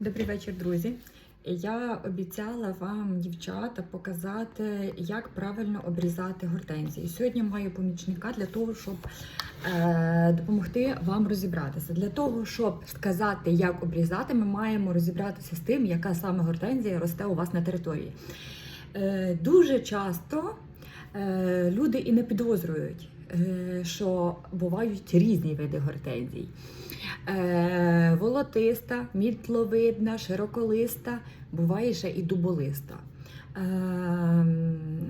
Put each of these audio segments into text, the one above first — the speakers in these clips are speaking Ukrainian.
Добрий вечір, друзі. Я обіцяла вам, дівчата, показати, як правильно обрізати гортензії. Сьогодні маю помічника для того, щоб е, допомогти вам розібратися. Для того, щоб сказати, як обрізати, ми маємо розібратися з тим, яка саме гортензія росте у вас на території. Е, дуже часто е, люди і не підозрюють, що бувають різні види гортензій. Е, волотиста, мітловидна, широколиста, буває ще і дуболиста. Е,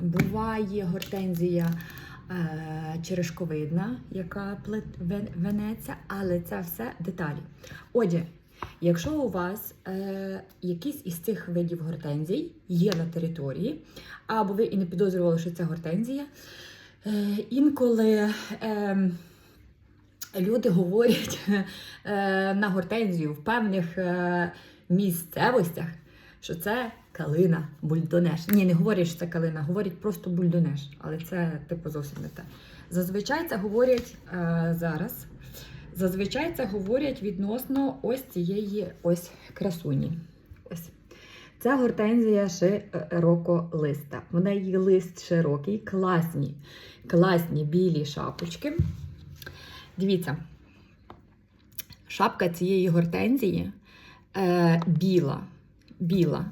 буває гортензія е, черешковидна, яка венеться, але це все деталі. Отже, якщо у вас е, якийсь із цих видів гортензій є на території, або ви і не підозрювали, що це гортензія, е, інколи. Е, Люди говорять е, на гортензію в певних е, місцевостях, що це калина бульдонеш. Ні, не говорять, що це калина, говорять просто бульдонеш, але це типу зовсім не те. Зазвичай це говорять е, зараз. Зазвичай це говорять відносно ось цієї ось красуні. Ось. Це гортензія широколиста. Вона її лист широкий, класні, класні білі шапочки. Дивіться, шапка цієї гортензії е, біла. Біла,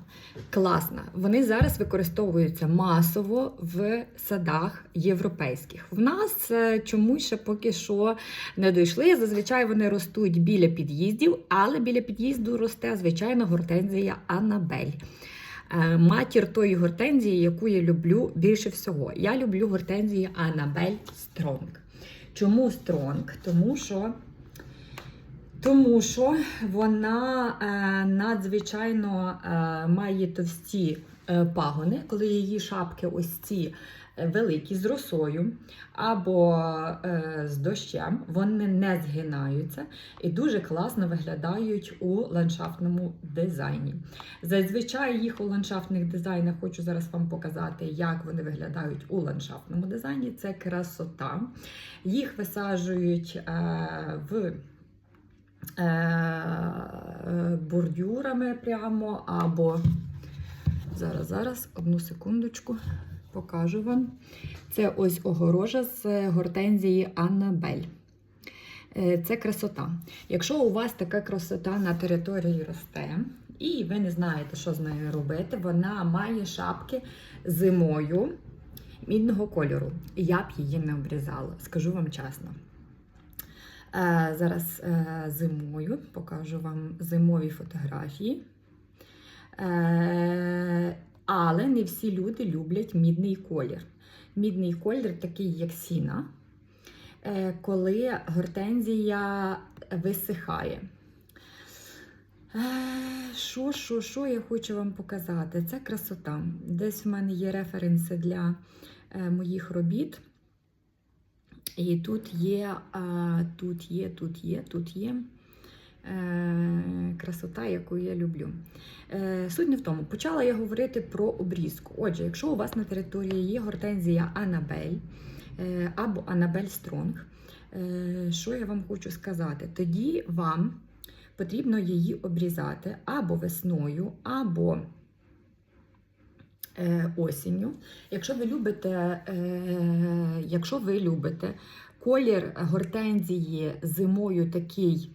класна. Вони зараз використовуються масово в садах європейських. В нас е, чомусь ще поки що не дійшли. Зазвичай вони ростуть біля під'їздів, але біля під'їзду росте, звичайно, гортензія Анабель. Е, Матір тої гортензії, яку я люблю більше всього. Я люблю гортензію Анабель Стронг. Чому стронг? Тому що, тому що вона е, надзвичайно е, має товсті е, пагони, коли її шапки ось ці великі з росою або з дощем, вони не згинаються і дуже класно виглядають у ландшафтному дизайні. Зазвичай їх у ландшафтних дизайнах хочу зараз вам показати, як вони виглядають у ландшафтному дизайні. Це красота. Їх висаджують в бордюрами прямо або зараз, зараз, одну секундочку, покажу вам. Це ось огорожа з гортензії Аннабель. Е, Це красота. Якщо у вас така красота на території росте, і ви не знаєте, що з нею робити, вона має шапки зимою мідного кольору. Я б її не обрізала, скажу вам чесно. Е, зараз е, зимою покажу вам зимові фотографії. Е, але не всі люди люблять мідний колір. Мідний колір такий, як сіна, коли гортензія висихає. Що, що, що я хочу вам показати? Це красота. Десь в мене є референси для моїх робіт. І тут є, тут є, тут є, тут є е, красота, яку я люблю. Е, суть не в тому. Почала я говорити про обрізку. Отже, якщо у вас на території є гортензія Анабель е, або Анабель Стронг, що я вам хочу сказати? Тоді вам потрібно її обрізати або весною, або осінню. Якщо ви любите, е, якщо ви любите колір гортензії зимою такий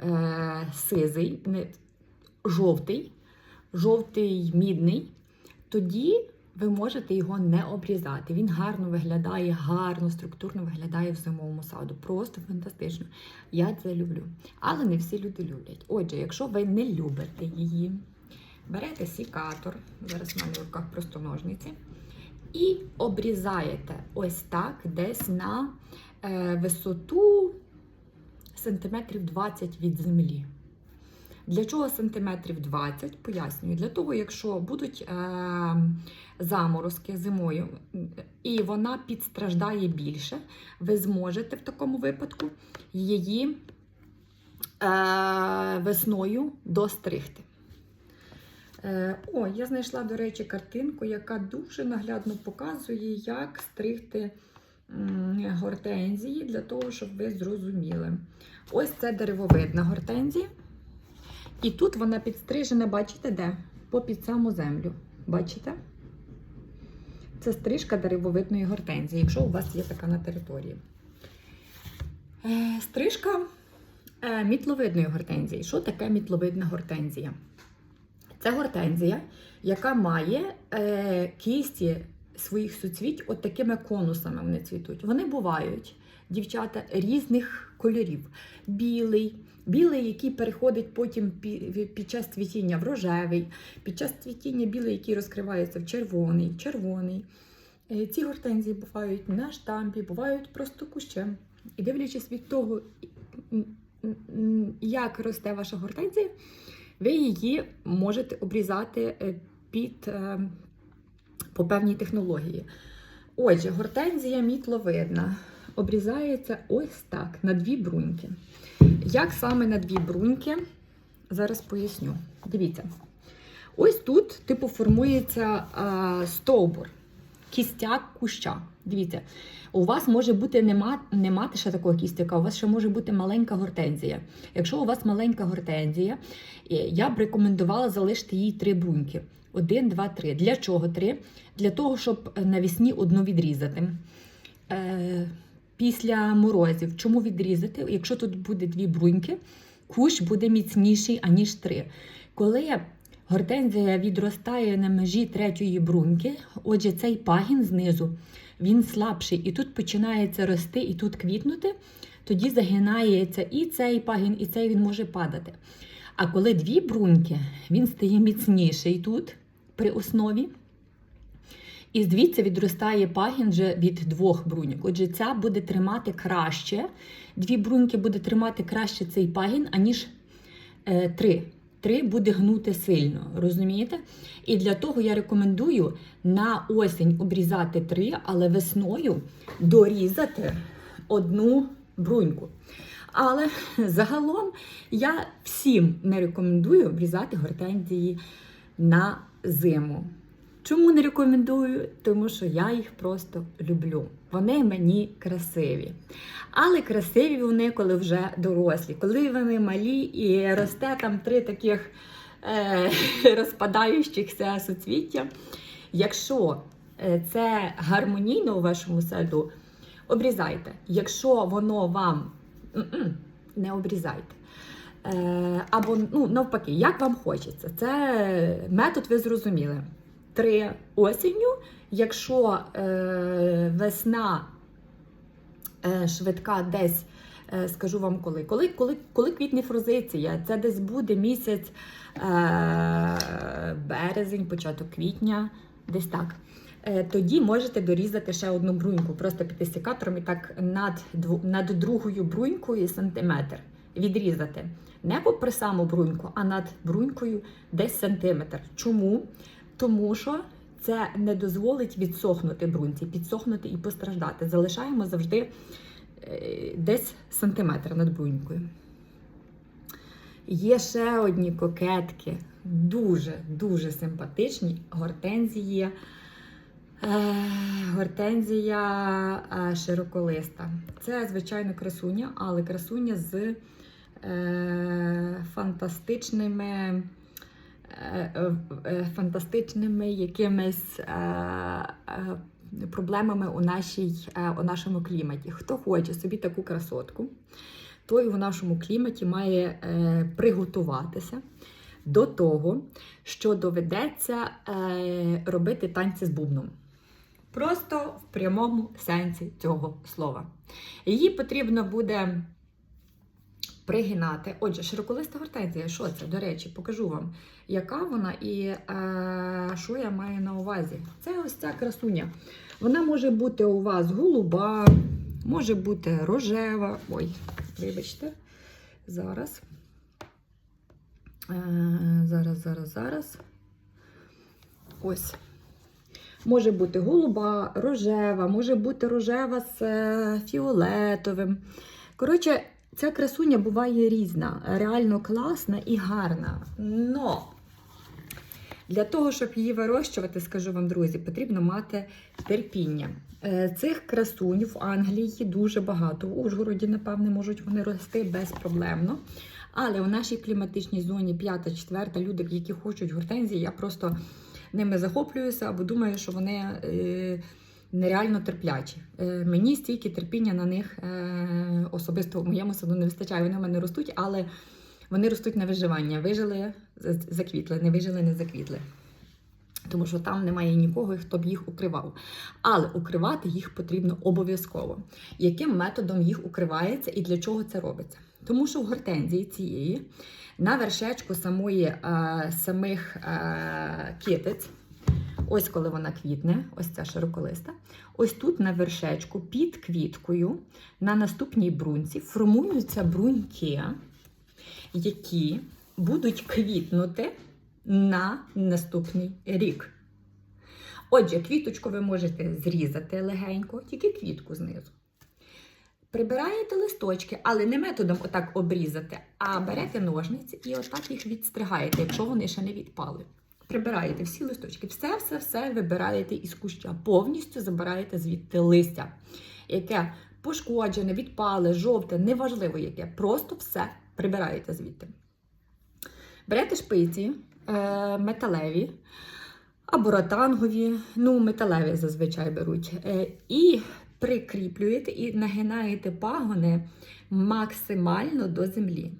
е, сизий, жовтий, жовтий мідний, тоді ви можете його не обрізати. Він гарно виглядає, гарно, структурно виглядає в зимовому саду. Просто фантастично. Я це люблю. Але не всі люди люблять. Отже, якщо ви не любите її, берете сікатор, зараз в мене в руках просто ножниці, і обрізаєте ось так, десь на е, висоту сантиметрів 20 від землі. Для чого сантиметрів 20? Пояснюю. Для того, якщо будуть е, заморозки зимою, і вона підстраждає більше, ви зможете в такому випадку її е, весною достригти. Е, О, я знайшла, до речі, картинку, яка дуже наглядно показує, як стригти гортензії для того, щоб ви зрозуміли. Ось це деревовидна гортензія. І тут вона підстрижена, бачите, де? Попід саму землю. Бачите? Це стрижка деревовидної гортензії, якщо у вас є така на території. Е, Стрижка е, мітловидної гортензії. Що таке мітловидна гортензія? Це гортензія, яка має е, кісті своїх суцвіть от такими конусами вони цвітуть. Вони бувають, дівчата, різних кольорів. Білий, білий, який переходить потім під час цвітіння в рожевий, під час цвітіння білий, який розкривається в червоний, червоний. Е, Ці гортензії бувають на штампі, бувають просто кущем. І дивлячись від того, як росте ваша гортензія, ви її можете обрізати е, під е, по певній технології. Отже, гортензія мітловидна обрізається ось так на дві бруньки. Як саме на дві бруньки? Зараз поясню. Дивіться. Ось тут, типу, формується а, стовбур, кістяк куща. Дивіться, у вас може бути нема, не ще такого кістяка, у вас ще може бути маленька гортензія. Якщо у вас маленька гортензія, е, я б рекомендувала залишити їй три бруньки. Один, два, три. Для чого три? Для того, щоб навісні одну відрізати. Е, після морозів. Чому відрізати? Якщо тут буде дві бруньки, кущ буде міцніший, аніж три. Коли гортензія відростає на межі третьої бруньки, отже, цей пагін знизу він слабший, і тут починається рости, і тут квітнути, тоді загинається і цей пагін, і цей він може падати. А коли дві бруньки, він стає міцніший тут при основі. І звідси відростає пагін вже від двох бруньок. Отже, ця буде тримати краще. Дві бруньки буде тримати краще цей пагін, аніж е, три. Три буде гнути сильно, розумієте? І для того я рекомендую на осінь обрізати три, але весною дорізати одну бруньку. Але загалом я всім не рекомендую обрізати гортензії на зиму. Чому не рекомендую? Тому що я їх просто люблю. Вони мені красиві. Але красиві вони, коли вже дорослі, коли вони малі і росте там три таких е, розпадаючихся суцвіття. Якщо е, це гармонійно у вашому саду, обрізайте. Якщо воно вам не обрізайте. Е, або ну, навпаки, як вам хочеться. Це метод ви зрозуміли. Три осінню, якщо е, весна е, швидка десь, е, скажу вам коли, коли, коли, коли квітне фрозиція, це десь буде місяць е, березень, початок квітня, десь так. Е, Тоді можете дорізати ще одну бруньку, просто піти секатором і так над, над другою брунькою сантиметр відрізати. Не попри саму бруньку, а над брунькою десь сантиметр. Чому? Тому що це не дозволить відсохнути бруньці, підсохнути і постраждати. Залишаємо завжди е, десь сантиметр над брунькою. Є ще одні кокетки, дуже-дуже симпатичні гортензії. Е, Гортензія е, широколиста. Це, звичайно, красуня, але красуня з фантастичними, фантастичними якимись е, е, проблемами у, нашій, е, у нашому кліматі. Хто хоче собі таку красотку, той у нашому кліматі має е, приготуватися до того, що доведеться е, робити танці з бубном. Просто в прямому сенсі цього слова. Її потрібно буде пригинати. Отже, широколиста гортензія, що це? До речі, покажу вам, яка вона і е, що я маю на увазі. Це ось ця красуня. Вона може бути у вас голуба, може бути рожева. Ой, вибачте, зараз. Е, зараз, зараз, зараз. Ось. Може бути голуба, рожева, може бути рожева з е, фіолетовим. Коротше, ця красуня буває різна, реально класна і гарна. Но для того, щоб її вирощувати, скажу вам, друзі, потрібно мати терпіння. Е, Цих красунь в Англії дуже багато. В Ужгороді, напевне, можуть вони рости безпроблемно. Але в нашій кліматичній зоні 5, 4, люди, які хочуть гортензії, я просто ними захоплююся або думаю, що вони е, нереально терплячі. Е, мені стільки терпіння на них е, особисто в моєму саду не вистачає. Вони в мене ростуть, але вони ростуть на виживання. Вижили, заквітли, не вижили, не заквітли. Тому що там немає нікого, хто б їх укривав. Але укривати їх потрібно обов'язково. Яким методом їх укривається і для чого це робиться? Тому що в гортензії цієї на вершечку самої, е, самих е, китиць, ось коли вона квітне, ось ця широколиста, ось тут на вершечку під квіткою на наступній брунці формуються бруньки, які будуть квітнути на наступний рік. Отже, квіточку ви можете зрізати легенько, тільки квітку знизу. Прибираєте листочки, але не методом отак обрізати, а берете ножниці і отак їх відстригаєте, якщо вони ще не відпали. Прибираєте всі листочки, все-все-все вибираєте із куща, повністю забираєте звідти листя, яке пошкоджене, відпале, жовте, неважливо яке. Просто все прибираєте звідти. Берете шпиці е, металеві або ротангові, ну, металеві зазвичай беруть. Е, і прикріплюєте і нагинаєте пагони максимально до землі.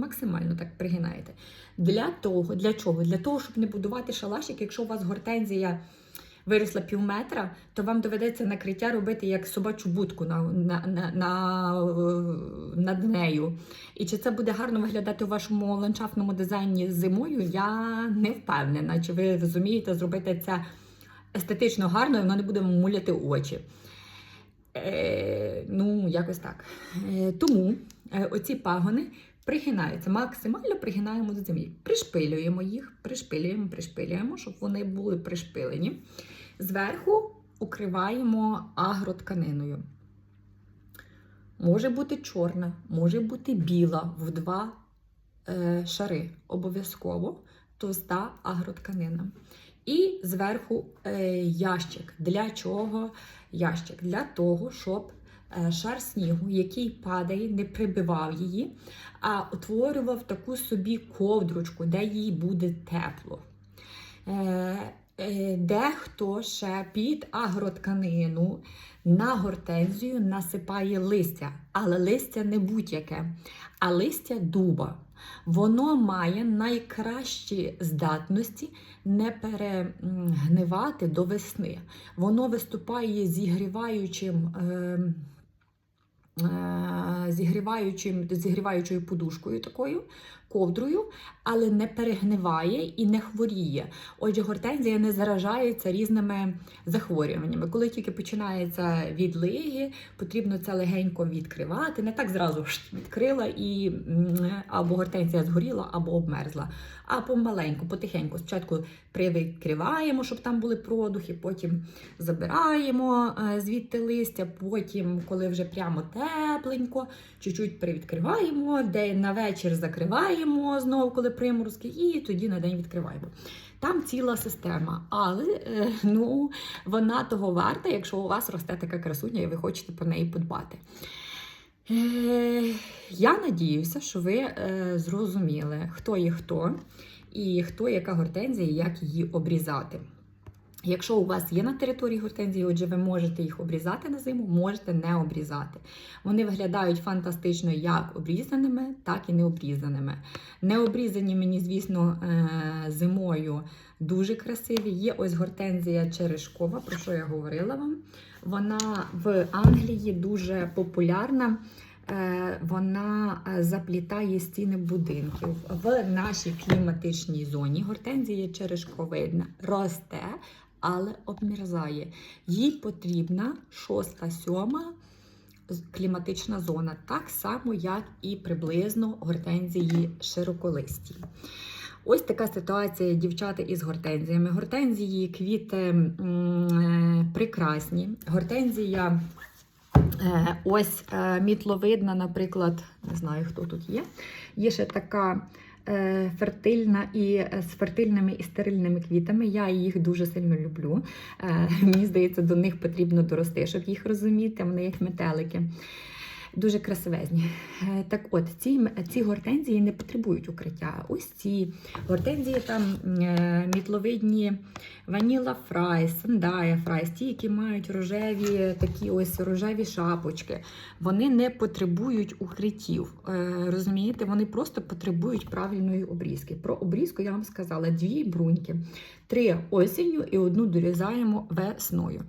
Максимально так пригинаєте. Для того, для чого? Для того, щоб не будувати шалашик, якщо у вас гортензія виросла пів метра, то вам доведеться накриття робити як собачу будку на, на, на, на, над нею. І чи це буде гарно виглядати у вашому ландшафтному дизайні зимою, я не впевнена. Чи ви розумієте зробити це естетично гарно, і воно не буде муляти очі. Е, ну, якось так. Е, тому е, оці пагони пригинаються, максимально пригинаємо до землі. Пришпилюємо їх, пришпилюємо, пришпилюємо, щоб вони були пришпилені. Зверху укриваємо агротканиною. Може бути чорна, може бути біла в два е, шари. Обов'язково товста агротканина. І зверху е, ящик. Для чого ящик? Для того, щоб шар снігу, який падає, не прибивав її, а утворював таку собі ковдручку, де їй буде тепло. Е, е, Дехто ще під агротканину на гортензію насипає листя, але листя не будь-яке, а листя дуба. Воно має найкращі здатності не перегнивати до весни. Воно виступає зігріваючим. Е, е, Зігріваючим, зігріваючою подушкою такою, ковдрою, але не перегниває і не хворіє. Отже, гортензія не заражається різними захворюваннями. Коли тільки починається відлиги, потрібно це легенько відкривати. Не так зразу відкрила і або гортензія згоріла, або обмерзла. А помаленьку, потихеньку. Спочатку привідкриваємо, щоб там були продухи, потім забираємо е, звідти листя, потім, коли вже прямо тепленько, чуть-чуть привідкриваємо, де на вечір закриваємо знову, коли приморозки, і тоді на день відкриваємо. Там ціла система, але е, ну, вона того варта, якщо у вас росте така красуня, і ви хочете про неї подбати. Е, Я надіюся, що ви е, зрозуміли, хто є хто, і хто яка гортензія, і як її обрізати. Якщо у вас є на території гортензії, отже, ви можете їх обрізати на зиму, можете не обрізати. Вони виглядають фантастично як обрізаними, так і необрізаними. Необрізані мені, звісно, е, зимою дуже красиві. Є ось гортензія черешкова, про що я говорила вам. Вона в Англії дуже популярна. Е, Вона е, заплітає стіни будинків в нашій кліматичній зоні. Гортензія черешковидна росте, але обмерзає. Їй потрібна шоста, сьома кліматична зона, так само, як і приблизно гортензії широколисті. Ось така ситуація, дівчата, із гортензіями. Гортензії квіти м, е, прекрасні. Гортензія е, ось е, мітловидна, наприклад, не знаю, хто тут є. Є ще така фертильна і е, з фертильними і стерильними квітами. Я їх дуже сильно люблю. Е, Мені здається, до них потрібно дорости, щоб їх розуміти. Вони як метелики. Дуже красивезні. Е, Так от, ці, ці гортензії не потребують укриття. Ось ці гортензії там е, мітловидні ваніла фрайс, сандая фрайс, ті, які мають рожеві такі ось рожеві шапочки. Вони не потребують укриттів. Е, розумієте, вони просто потребують правильної обрізки. Про обрізку я вам сказала дві бруньки, три осінню і одну дорізаємо весною.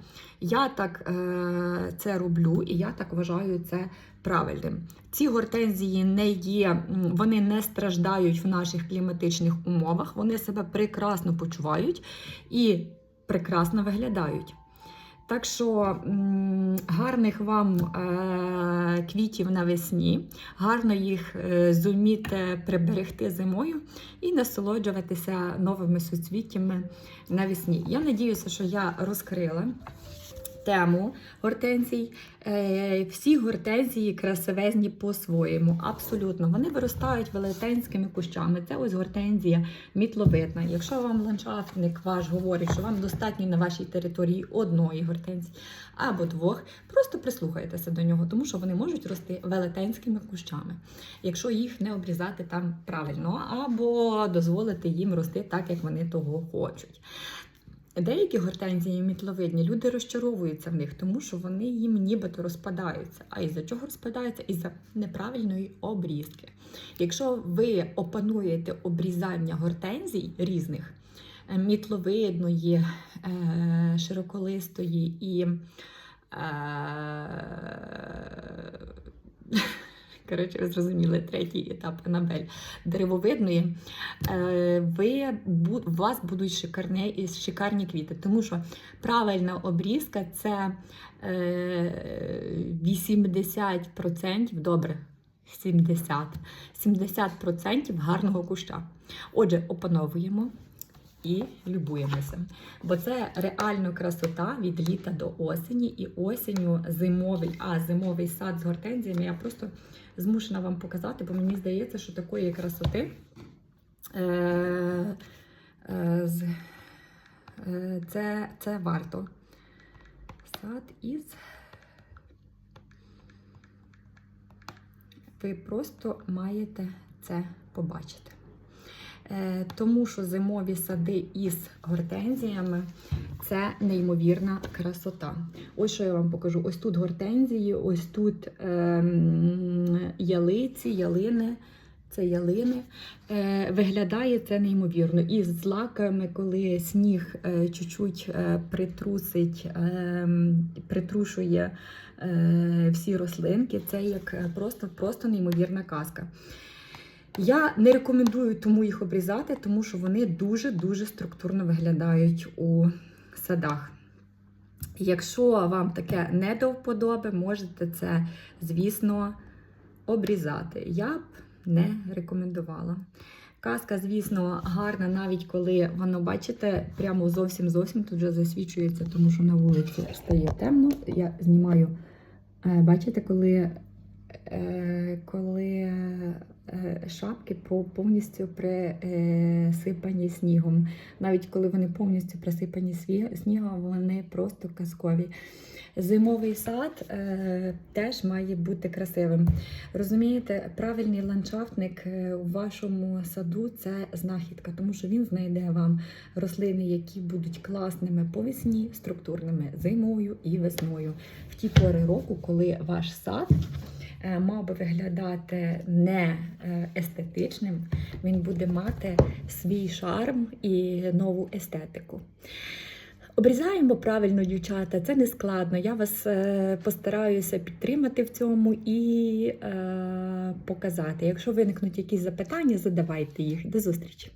Я так е, це роблю, і я так вважаю це правильним. Ці гортензії не є, вони не страждають в наших кліматичних умовах, вони себе прекрасно почувають і прекрасно виглядають. Так що гарних вам е, квітів навесні, гарно їх е, зуміти приберегти зимою і насолоджуватися новими суцвіттями навесні. Я надіюся, що я розкрила тему гортензій. Е, Всі гортензії красивезні по-своєму. Абсолютно. Вони виростають велетенськими кущами. Це ось гортензія мітловидна. Якщо вам ландшафтник ваш говорить, що вам достатньо на вашій території одної гортензії або двох, просто прислухайтеся до нього, тому що вони можуть рости велетенськими кущами, якщо їх не обрізати там правильно, або дозволити їм рости так, як вони того хочуть. Деякі гортензії мітловидні люди розчаровуються в них, тому що вони їм нібито розпадаються. А із-за чого розпадаються? Із-за неправильної обрізки. Якщо ви опануєте обрізання гортензій різних, е, мітловидної, е, широколистої і е, Коротше, ви зрозуміли третій етап Анабель деревовидної, е, ви, у вас будуть шикарні, шикарні квіти, тому що правильна обрізка це е, 80%, добре, 70%, 70% гарного куща. Отже, опановуємо і любуємося. Бо це реально красота від літа до осені, і осінню зимовий, а зимовий сад з гортензіями я просто змушена вам показати, бо мені здається, що такої красоти. Е, е, е, це, це варто. Сад із. Ви просто маєте це побачити. Е, Тому що зимові сади із гортензіями це неймовірна красота. Ось що я вам покажу: ось тут гортензії, ось тут ем, ялиці, ялини. Це ялини. Е, виглядає це неймовірно. І з злаками, коли сніг е, чуть-чуть е, притрусить, е, притрушує е, всі рослинки, це як е, просто, просто неймовірна казка. Я не рекомендую тому їх обрізати, тому що вони дуже-дуже структурно виглядають у садах. Якщо вам таке не до вподоби, можете це, звісно, обрізати. Я б не рекомендувала. Казка, звісно, гарна, навіть коли воно, бачите, прямо зовсім зовсім тут вже засвічується, тому що на вулиці стає темно. Я знімаю, е, бачите, коли, коли е, шапки повністю присипані снігом. Навіть коли вони повністю присипані снігом, вони просто казкові. Зимовий сад е, теж має бути красивим. Розумієте, правильний ландшафтник е, у вашому саду це знахідка, тому що він знайде вам рослини, які будуть класними по весні, структурними зимою і весною. В ті пори року, коли ваш сад е, мав би виглядати не е, естетичним, він буде мати свій шарм і нову естетику. Обрізаємо правильно, дівчата, це не складно. Я вас е, постараюся підтримати в цьому і е, показати. Якщо виникнуть якісь запитання, задавайте їх. До зустрічі!